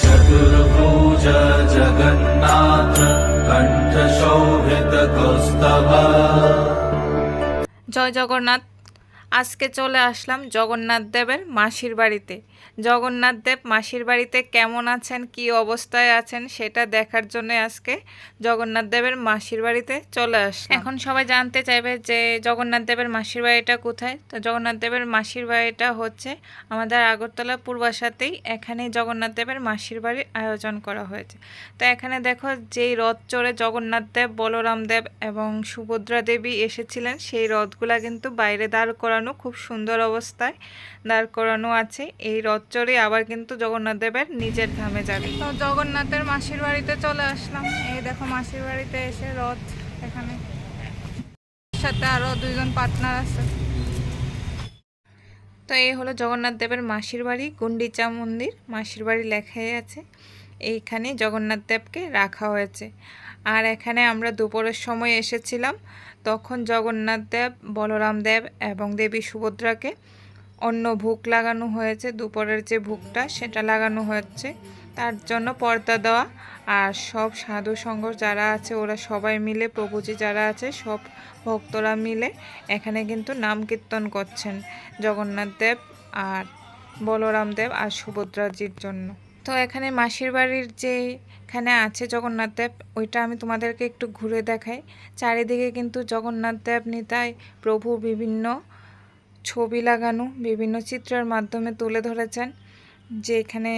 चतुर्भुज जगन्नाथ कण्ठशोभितकौस्तभ জয় জগন্নাথ আজকে চলে আসলাম জগন্নাথ দেবের মাসির বাড়িতে। জগন্নাথ দেব মাসির বাড়িতে কেমন আছেন, কি অবস্থায় আছেন সেটা দেখার জন্য আজকে জগন্নাথ দেবের মাসির বাড়িতে চলে আসলাম। এখন সবাই জানতে চাইবে যে জগন্নাথ দেবের মাসির বাড়িটা কোথায়? তো জগন্নাথ দেবের মাসির বাড়িটা হচ্ছে আমাদের আগরতলা পূর্বাসাতেই এখানে জগন্নাথ দেবের মাসির বাড়ির আয়োজন করা হয়েছে। তো এখানে দেখো যেই রথ চড়ে জগন্নাথ দেব, বলরাম দেব এবং সুভদ্রা দেবী এসেছিলেন, সেই রথগুলা কিন্তু বাইরে দাঁড় করানো, খুব সুন্দর অবস্থায় দাঁড় করানো আছে। এই রথ চড়ে আবার কিন্তু জগন্নাথ দেবের নিজের ধামে যাবে। তো জগন্নাথের মাসির বাড়িতে চলে আসলাম। এই দেখো মাসির বাড়িতে এসে রথ এখানে। সাথে আরও দুইজন পার্টনার আছে। তো এই হলো জগন্নাথ দেবের মাসির বাড়ি, গুন্ডিচা মন্দির। মাসির বাড়ি লেখাই আছে। এইখানে জগন্নাথ দেবকে রাখা হয়েছে। আর এখানে আমরা দুপুরের সময় এসেছিলাম। তখন জগন্নাথ দেব, বলরাম দেব এবং দেবী সুভদ্রাকে অন্য ভোগ লাগানো হয়েছে। দুপুরের যে ভোগটা সেটা লাগানো হয়েছে তার জন্য পর্দা দেওয়া আর সব সাধু সঙ্গ যারা আছে ওরা সবাই মিলে, প্রভুজি যারা আছে সব ভক্তরা মিলে এখানে কিন্তু নাম কীর্তন করছেন জগন্নাথ দেব আর বলরাম দেব আর সুভদ্রাজির জন্য। তো এখানে মাসির বাড়ির যে এখানে আছে জগন্নাথ দেব, ওইটা আমি তোমাদেরকে একটু ঘুরে দেখাই। চারিদিকে কিন্তু জগন্নাথ দেব নিতাই প্রভু বিভিন্ন ছবি লাগানো, বিভিন্ন চিত্রের মাধ্যমে তুলে ধরেছেন। যে এখানে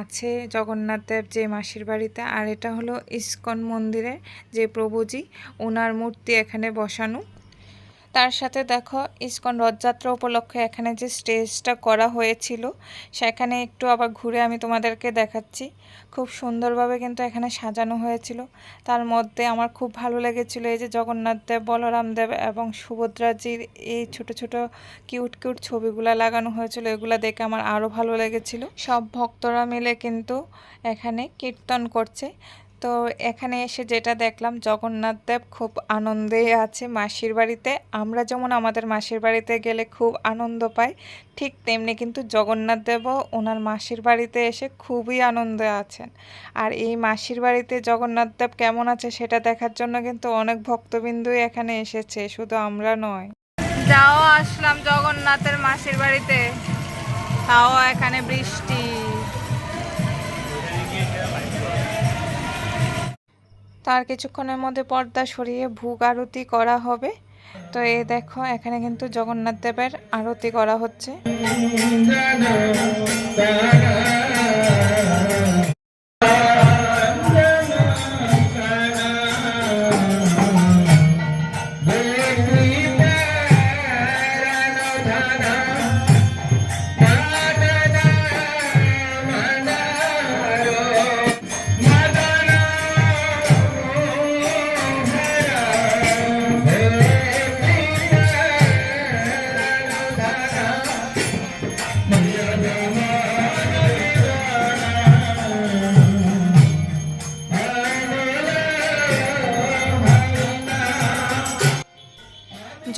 আছে জগন্নাথ দেব যে মাসির বাড়িতে, আর এটা হলো ইস্কন মন্দিরে যে প্রভুজি ওনার মূর্তি এখানে বসানো। তার সাথে দেখো, ইস্কন রথযাত্রা উপলক্ষে এখানে যে স্টেজটা করা হয়েছিল, সেখানে একটু আবার ঘুরে আমি তোমাদেরকে দেখাচ্ছি। খুব সুন্দরভাবে কিন্তু এখানে সাজানো হয়েছিল। তার মধ্যে আমার খুব ভালো লেগেছিল এই যে জগন্নাথ দেব, বলরাম দেব এবং সুভদ্রাজির এই ছোট ছোট কিউট কিউট ছবিগুলো লাগানো হয়েছিল। এগুলো দেখে আমার আরও ভালো লেগেছিল। সব ভক্তরা মিলে কিন্তু এখানে কীর্তন করছে। তো এখানে এসে যেটা দেখলাম, জগন্নাথ দেব খুব আনন্দে আছে মাসির বাড়িতে। আমরা যেমন আমাদের মাসির বাড়িতে গেলে খুব আনন্দ পাই, ঠিক তেমনি কিন্তু জগন্নাথ দেবও ওনার মাসির বাড়িতে এসে খুবই আনন্দে আছেন। আর এই মাসির বাড়িতে জগন্নাথ দেব কেমন আছে সেটা দেখার জন্য কিন্তু অনেক ভক্তবিন্দুই এখানে এসেছে, শুধু আমরা নয়। যাও আসলাম জগন্নাথের মাসির বাড়িতে। তাও এখানে বৃষ্টি। তার কিছুক্ষণের মধ্যে পর্দা সরিয়ে ভোগ আরতি করা হবে। তো এ দেখো, এখানে কিন্তু জগন্নাথ দেবের আরতি করা হচ্ছে।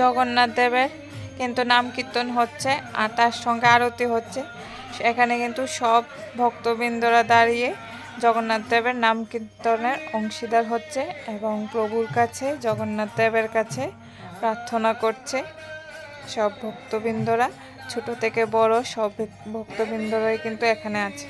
জগন্নাথ দেবের কিন্তু নাম কীর্তন হচ্ছে আর তার সঙ্গে আরতি হচ্ছে। এখানে কিন্তু সব ভক্তবৃন্দরা দাঁড়িয়ে জগন্নাথ দেবের নাম কীর্তনের অংশীদার হচ্ছে এবং প্রভুর কাছে, জগন্নাথ দেবের কাছে প্রার্থনা করছে। সব ভক্তবৃন্দরা, ছোট থেকে বড় সব ভক্তবৃন্দরাই কিন্তু এখানে আছে।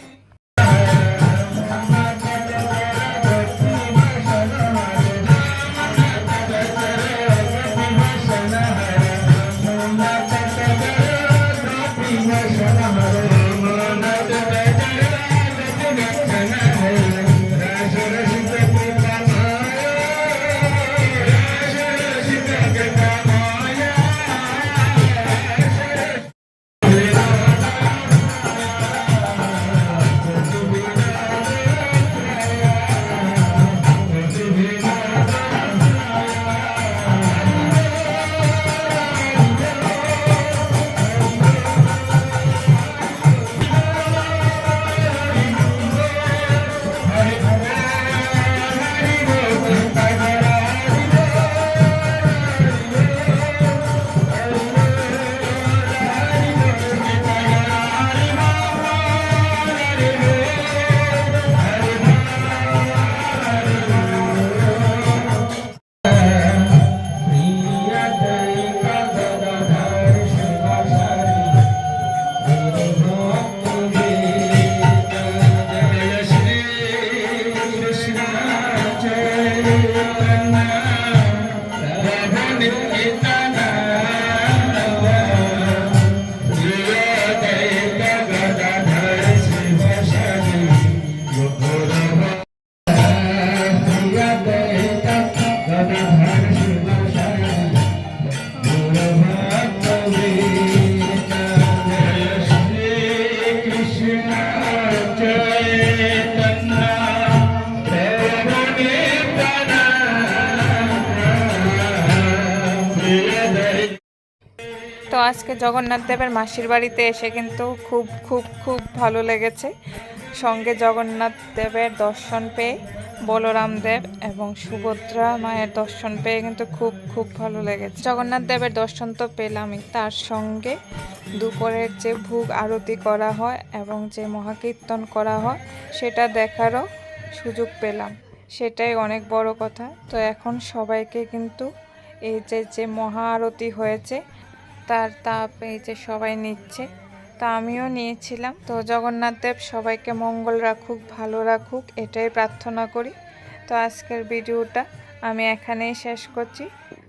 আজকে জগন্নাথ দেবের মাসির বাড়িতে এসে কিন্তু খুব খুব খুব ভালো লেগেছে। সঙ্গে জগন্নাথ দেবের দর্শন পেয়ে, বলরাম দেব এবং সুভদ্রা মায়ের দর্শন পেয়ে কিন্তু খুব খুব ভালো লেগেছে। জগন্নাথ দেবের দর্শন তো পেলামই। তার সঙ্গে দুপুরের যে ভোগ আরতি করা হয় এবং যে মহাকীর্তন করা হয়, সেটা দেখারও সুযোগ পেলাম। সেটাই অনেক বড় কথা। তো এখন সবাইকে কিন্তু এই যে যে মহা আরতি হয়েছে তার তাপ, এই যে সবাই নিচ্ছে। তা আমিও নিয়েছিলাম। তো জগন্নাথ দেব সবাইকে মঙ্গল রাখুক, ভালো রাখুক, এটাই প্রার্থনা করি। তো আজকের ভিডিওটা আমি এখানেই শেষ করছি।